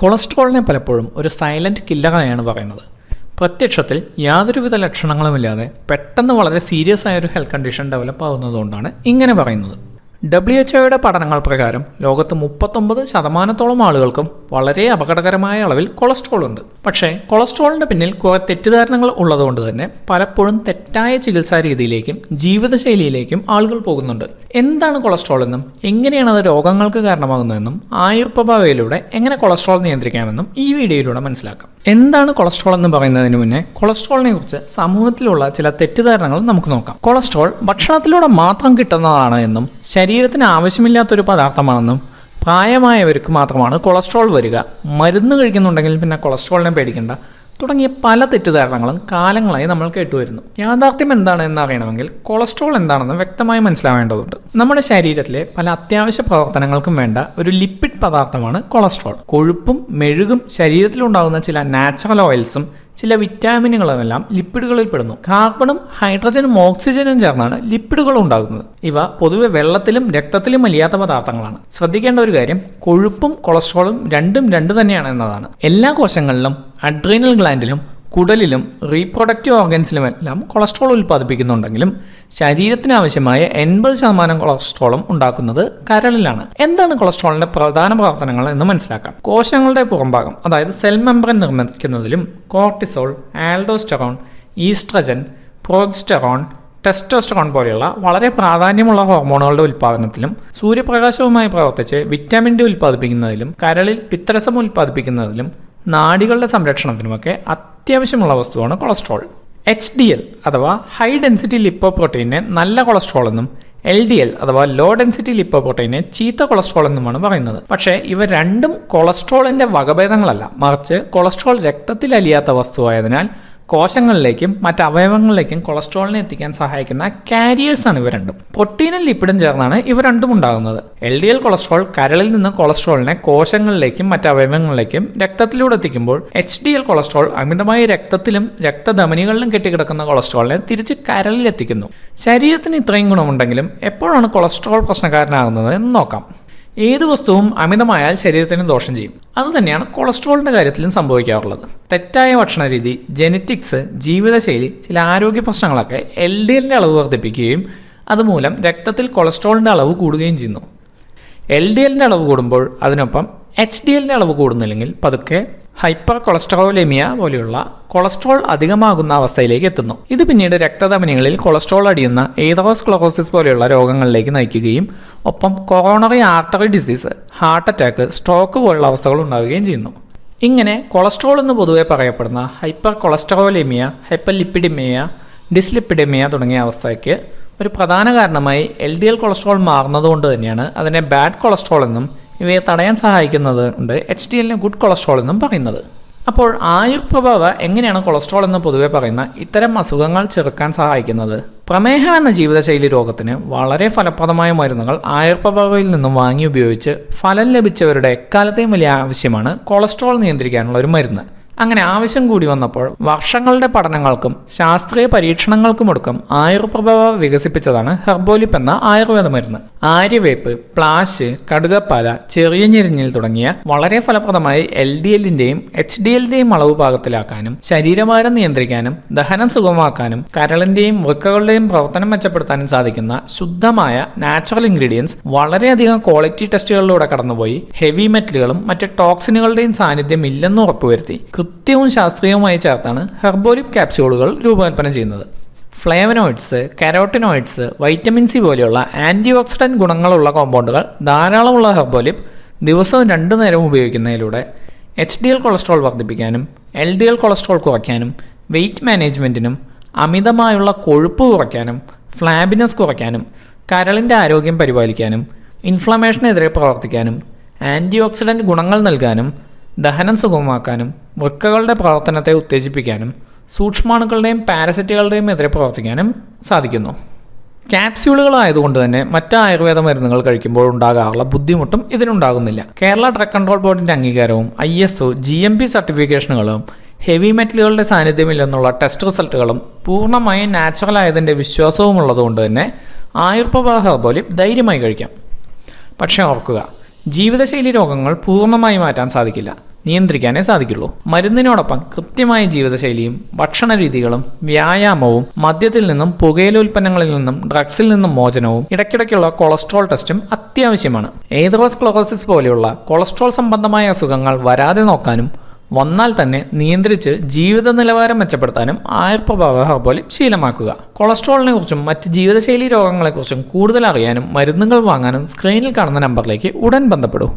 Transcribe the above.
കൊളസ്ട്രോളിനെ പലപ്പോഴും ഒരു സൈലന്റ് കില്ലറായാണ് പറയുന്നത്. പ്രത്യക്ഷത്തിൽ യാതൊരുവിധ ലക്ഷണങ്ങളുമില്ലാതെ പെട്ടെന്ന് വളരെ സീരിയസ് ആയ ഒരു ഹെൽത്ത് കണ്ടീഷൻ ഡെവലപ്പ് ആവുന്നതുകൊണ്ടാണ് ഇങ്ങനെ പറയുന്നത്. ഡബ്ല്യു എച്ച് ഒയുടെ പഠനങ്ങൾ പ്രകാരം ലോകത്ത് മുപ്പത്തൊമ്പത് ശതമാനത്തോളം ആളുകൾക്കും വളരെ അപകടകരമായ അളവിൽ കൊളസ്ട്രോൾ ഉണ്ട്. പക്ഷേ കൊളസ്ട്രോളിന്റെ പിന്നിൽ കുറേ തെറ്റിദ്ധാരണകൾ ഉള്ളതുകൊണ്ട് തന്നെ പലപ്പോഴും തെറ്റായ ചികിത്സാ രീതിയിലേക്കും ജീവിതശൈലിയിലേക്കും ആളുകൾ പോകുന്നുണ്ട്. എന്താണ് കൊളസ്ട്രോൾ എന്നും എങ്ങനെയാണ് അത് രോഗങ്ങൾക്ക് കാരണമാകുന്നതെന്നും ആയുർപ്രഭാവയിലൂടെ എങ്ങനെ കൊളസ്ട്രോൾ നിയന്ത്രിക്കാമെന്നും ഈ വീഡിയോയിലൂടെ മനസ്സിലാക്കാം. എന്താണ് കൊളസ്ട്രോൾ എന്ന് പറയുന്നതിന് മുന്നേ കൊളസ്ട്രോളിനെ കുറിച്ച് സമൂഹത്തിലുള്ള ചില തെറ്റിദ്ധാരണകൾ നമുക്ക് നോക്കാം. കൊളസ്ട്രോൾ ഭക്ഷണത്തിലൂടെ മാത്രം കിട്ടുന്നതാണ് എന്നും ശരീരത്തിന് ആവശ്യമില്ലാത്തൊരു പദാർത്ഥമാണെന്നും പ്രായമായവർക്ക് മാത്രമാണ് കൊളസ്ട്രോൾ വരിക. മരുന്ന് കഴിക്കുന്നുണ്ടെങ്കിൽ പിന്നെ കൊളസ്ട്രോളിനെ പേടിക്കേണ്ട. തുടങ്ങിയ പല തെറ്റിദ്ധാരണകളും കാലങ്ങളായി നമ്മൾ കേട്ടുവരുന്നു. യാഥാർത്ഥ്യം എന്താണ് എന്ന് അറിയണമെങ്കിൽ കൊളസ്ട്രോൾ എന്താണെന്ന് വ്യക്തമായി മനസ്സിലാവേണ്ടതുണ്ട്. നമ്മുടെ ശരീരത്തിലെ പല അത്യാവശ്യ പ്രവർത്തനങ്ങൾക്കും വേണ്ട ഒരു ലിപ്പിഡ് പദാർത്ഥമാണ് കൊളസ്ട്രോൾ. കൊഴുപ്പും മെഴുകും ശരീരത്തിലുണ്ടാകുന്ന ചില നാച്ചുറൽ ഓയിൽസും ചില വിറ്റാമിനുകളുമെല്ലാം ലിപ്പിഡുകളിൽ പെടുന്നു. കാർബണും ഹൈഡ്രജനും ഓക്സിജനും ചേർന്നാണ് ലിപ്പിഡുകൾ ഉണ്ടാകുന്നത്. ഇവ പൊതുവെ വെള്ളത്തിലും രക്തത്തിലും അലിയാത്ത പദാർത്ഥങ്ങളാണ്. ശ്രദ്ധിക്കേണ്ട ഒരു കാര്യം കൊഴുപ്പും കൊളസ്ട്രോളും രണ്ടും രണ്ട് തന്നെയാണ് എന്നതാണ്. എല്ലാ കോശങ്ങളിലും അഡ്രീനൽ ഗ്ലാൻഡിലും കുടലിലും റീപ്രൊഡക്റ്റീവ് ഓർഗൻസിലുമെല്ലാം കൊളസ്ട്രോൾ ഉൽപ്പാദിപ്പിക്കുന്നുണ്ടെങ്കിലും ശരീരത്തിന് ആവശ്യമായ എൺപത് ശതമാനം കൊളസ്ട്രോളും ഉണ്ടാക്കുന്നത് കരളിലാണ്. എന്താണ് കൊളസ്ട്രോളിന്റെ പ്രധാന പ്രവർത്തനങ്ങൾ എന്ന് മനസ്സിലാക്കാം. കോശങ്ങളുടെ പുറംഭാഗം അതായത് cell membrane നിർമ്മിക്കുന്നതിലും cortisol aldosterone estrogen progesterone testosterone പോലെയുള്ള വളരെ പ്രാധാന്യമുള്ള ഹോർമോണുകളുടെ ഉൽപ്പാദനത്തിലും സൂര്യപ്രകാശവുമായി പ്രവർത്തിച്ച് വിറ്റാമിൻ ഡി ഉൽപ്പാദിപ്പിക്കുന്നതിലും കരളിൽ പിത്തരസം ഉൽപ്പാദിപ്പിക്കുന്നതിലും നാഡികളുടെ സംരക്ഷണത്തിനുമൊക്കെ അത്യാവശ്യമുള്ള വസ്തുവാണ് കൊളസ്ട്രോൾ. എച്ച് ഡി എൽ അഥവാ ഹൈ ഡെൻസിറ്റി ലിപ്പോ പ്രോട്ടീനെ നല്ല കൊളസ്ട്രോൾ എന്നും എൽ ഡി എൽ അഥവാ ലോ ഡെൻസിറ്റി ലിപ്പോ പ്രോട്ടീനെ ചീത്ത കൊളസ്ട്രോൾ എന്നുമാണ് പറയുന്നത്. പക്ഷേ ഇവ രണ്ടും കൊളസ്ട്രോളിന്റെ വകഭേദങ്ങളല്ല. മറിച്ച് കൊളസ്ട്രോൾ രക്തത്തിൽ അലിയാത്ത വസ്തുവായതിനാൽ കോശങ്ങളിലേക്കും മറ്റ് അവയവങ്ങളിലേക്കും കൊളസ്ട്രോളിനെ എത്തിക്കാൻ സഹായിക്കുന്ന കാരിയേഴ്സ് ആണ് ഇവ രണ്ടും. പ്രോട്ടീനും ലിപ്പിഡും ചേർന്നാണ് ഇവ രണ്ടും ഉണ്ടാകുന്നത്. എൽ ഡി എൽ കൊളസ്ട്രോൾ കരളിൽ നിന്ന് കൊളസ്ട്രോളിനെ കോശങ്ങളിലേക്കും മറ്റ് അവയവങ്ങളിലേക്കും രക്തത്തിലൂടെ എത്തിക്കുമ്പോൾ എച്ച് ഡി എൽ കൊളസ്ട്രോൾ അമിതമായി രക്തത്തിലും രക്തധമനികളിലും കെട്ടിക്കിടക്കുന്ന കൊളസ്ട്രോളിനെ തിരിച്ച് കരളിൽ എത്തിക്കുന്നു. ശരീരത്തിന് ഇത്രയും ഗുണമുണ്ടെങ്കിലും എപ്പോഴാണ് കൊളസ്ട്രോൾ പ്രശ്നക്കാരനാകുന്നത് എന്ന് നോക്കാം. ഏത് വസ്തുവും അമിതമായാൽ ശരീരത്തിന് ദോഷം ചെയ്യും. അതുതന്നെയാണ് കൊളസ്ട്രോളിന്റെ കാര്യത്തിലും സംഭവിക്കാറുള്ളത്. തെറ്റായ ഭക്ഷണരീതി ജെനറ്റിക്സ് ജീവിതശൈലി ചില ആരോഗ്യ പ്രശ്നങ്ങളൊക്കെ എൽ ഡി എല്ലിന്റെ അളവ് വർദ്ധിപ്പിക്കുകയും അതുമൂലം രക്തത്തിൽ കൊളസ്ട്രോളിന്റെ അളവ് കൂടുകയും ചെയ്യുന്നു. എൽ ഡി എല്ലിന്റെ അളവ് കൂടുമ്പോൾ അതിനൊപ്പം എച്ച് ഡി എല്ലിന്റെ അളവ് കൂടുന്നില്ലെങ്കിൽ പതുക്കെ ഹൈപ്പർ കൊളസ്ട്രോലെമിയ പോലെയുള്ള കൊളസ്ട്രോൾ അധികമാകുന്ന അവസ്ഥയിലേക്ക് എത്തുന്നു. ഇത് പിന്നീട് രക്തധമനികളിൽ കൊളസ്ട്രോൾ അടിയുന്ന എയ്തറോസ്ക്ലോറോസിസ് പോലെയുള്ള രോഗങ്ങളിലേക്ക് നയിക്കുകയും ഒപ്പം coronary artery disease heart attack stroke പോലുള്ള അവസ്ഥകൾ ഉണ്ടാവുകയും ചെയ്യുന്നു. ഇങ്ങനെ കൊളസ്ട്രോൾ എന്ന് പൊതുവെ പറയപ്പെടുന്ന ഹൈപ്പർ കൊളസ്ട്രോലെമിയ ഹൈപ്പർ ലിപ്പിഡിമിയ ഡിസ്ലിപ്പിഡിമിയ തുടങ്ങിയ അവസ്ഥയ്ക്ക് ഒരു പ്രധാന കാരണമായി എൽ ഡി എൽ കൊളസ്ട്രോൾ മാറുന്നതുകൊണ്ട് തന്നെയാണ് അതിനെ ബാഡ് കൊളസ്ട്രോൾ എന്നും ഇവയെ തടയാൻ സഹായിക്കുന്നത് ഉണ്ട് എച്ച് ഡി എല്ലിന് ഗുഡ് കൊളസ്ട്രോൾ എന്നും പറയുന്നത്. അപ്പോൾ ആയുർപ്രഭാവ എങ്ങനെയാണ് കൊളസ്ട്രോൾ എന്ന് പൊതുവെ പറയുന്ന ഇത്തരം അസുഖങ്ങൾ ചെറുക്കാൻ സഹായിക്കുന്നത്? പ്രമേഹം എന്ന ജീവിതശൈലി രോഗത്തിന് വളരെ ഫലപ്രദമായ മരുന്നുകൾ ആയുർപ്രഭാവയിൽ നിന്നും വാങ്ങി ഉപയോഗിച്ച് ഫലം ലഭിച്ചവരുടെ എക്കാലത്തെയും വലിയ ആവശ്യമാണ് കൊളസ്ട്രോൾ നിയന്ത്രിക്കാനുള്ള ഒരു മരുന്ന്. അങ്ങനെ ആവശ്യം കൂടി വന്നപ്പോൾ വർഷങ്ങളുടെ പഠനങ്ങൾക്കും ശാസ്ത്രീയ പരീക്ഷണങ്ങൾക്കുമൊടുക്കം ആയുർപ്രഭവ വികസിപ്പിച്ചതാണ് ഹെർബോലിപ്പ് എന്ന ആയുർവേദ മരുന്ന്. ആര്യവേപ്പ് പ്ലാശ് കടുകപ്പാല ചെറിയ ഞെരിഞ്ഞിൽ തുടങ്ങിയ വളരെ ഫലപ്രദമായി എൽ ഡി എല്ലിന്റെയും എച്ച് ഡി എല്ലിന്റെയും അളവ് പാകത്തിലാക്കാനും ശരീരഭാരം നിയന്ത്രിക്കാനും ദഹനം സുഗമമാക്കാനും കരളിന്റെയും വൃക്കകളുടെയും പ്രവർത്തനം മെച്ചപ്പെടുത്താനും സാധിക്കുന്ന ശുദ്ധമായ നാച്ചുറൽ ഇൻഗ്രീഡിയൻസ് വളരെയധികം ക്വാളിറ്റി ടെസ്റ്റുകളിലൂടെ കടന്നുപോയി ഹെവി മെറ്റലുകളും മറ്റ് ടോക്സിനുകളുടെയും സാന്നിധ്യം ഇല്ലെന്ന് ഉറപ്പുവരുത്തി. കൃത്യവും ശാസ്ത്രീയവുമായി ചേർത്താണ് ഹെർബോലിക് ക്യാപ്സ്യൂളുകൾ രൂപകൽപ്പന ചെയ്യുന്നത്. ഫ്ലേവനോയിഡ്സ് കരോട്ടിനോയിഡ്സ് വൈറ്റമിൻ സി പോലെയുള്ള ആന്റി ഓക്സിഡന്റ് ഗുണങ്ങളുള്ള കോമ്പൗണ്ടുകൾ ധാരാളമുള്ള ഹെർബോലിപ് ദിവസവും രണ്ടു നേരം ഉപയോഗിക്കുന്നതിലൂടെ എച്ച് ഡി എൽ കൊളസ്ട്രോൾ വർദ്ധിപ്പിക്കാനും എൽ ഡി എൽ കൊളസ്ട്രോൾ കുറയ്ക്കാനും വെയിറ്റ് മാനേജ്മെന്റിനും അമിതമായുള്ള കൊഴുപ്പ് കുറയ്ക്കാനും ഫ്ലാബിനസ് കുറയ്ക്കാനും കരളിന്റെ ആരോഗ്യം പരിപാലിക്കാനും ഇൻഫ്ലമേഷനെതിരെ പ്രവർത്തിക്കാനും ആന്റി ഓക്സിഡന്റ് ഗുണങ്ങൾ നൽകാനും ദഹനം സുഗമമാക്കാനും വൃക്കകളുടെ പ്രവർത്തനത്തെ ഉത്തേജിപ്പിക്കാനും സൂക്ഷ്മാണുക്കളുടെയും പാരസറ്റുകളുടെയും എതിരെ പ്രവർത്തിക്കാനും സാധിക്കുന്നു. ക്യാപ്സ്യൂളുകളായതുകൊണ്ട് തന്നെ മറ്റ് ആയുർവേദ മരുന്നുകൾ കഴിക്കുമ്പോൾ ഉണ്ടാകാറുള്ള ബുദ്ധിമുട്ടും ഇതിനുണ്ടാകുന്നില്ല. കേരള ഡ്രഗ് കൺട്രോൾ ബോർഡിന്റെ അംഗീകാരവും I S O G M P സർട്ടിഫിക്കേഷനുകളും heavy മെറ്റലുകളുടെ സാന്നിധ്യമില്ലെന്നുള്ള ടെസ്റ്റ് റിസൾട്ടുകളും പൂർണമായും നാച്ചുറൽ ആയതിന്റെ വിശ്വാസവും ഉള്ളതുകൊണ്ട് തന്നെ ആയുർപ്രവാഹ ഹെർബോലി ധൈര്യമായി കഴിക്കാം. പക്ഷേ ഓർക്കുക ജീവിതശൈലി രോഗങ്ങൾ പൂർണമായി മാറ്റാൻ സാധിക്കില്ല. നിയന്ത്രിക്കാനേ സാധിക്കുള്ളൂ. മരുന്നിനോടൊപ്പം കൃത്യമായ ജീവിതശൈലിയും ഭക്ഷണ രീതികളും വ്യായാമവും മദ്യത്തിൽ നിന്നും പുകയില നിന്നും ഡ്രഗ്സിൽ നിന്നും മോചനവും ഇടയ്ക്കിടയ്ക്കുള്ള കൊളസ്ട്രോൾ ടെസ്റ്റും അത്യാവശ്യമാണ്. ഏതറോസ്ക്ലോറോസിസ് പോലെയുള്ള കൊളസ്ട്രോൾ സംബന്ധമായ അസുഖങ്ങൾ വരാതെ നോക്കാനും വന്നാൽ തന്നെ നിയന്ത്രിച്ച് ജീവിത നിലവാരം മെച്ചപ്പെടുത്താനും ആയുർപ്രഭാവ പോലെ ശീലമാക്കുക. കൊളസ്ട്രോളിനെ കുറിച്ചും മറ്റ് ജീവിതശൈലി രോഗങ്ങളെക്കുറിച്ചും കൂടുതൽ അറിയാനും മരുന്നുകൾ വാങ്ങാനും സ്ക്രീനിൽ കാണുന്ന നമ്പറിലേക്ക് ഉടൻ ബന്ധപ്പെടൂ.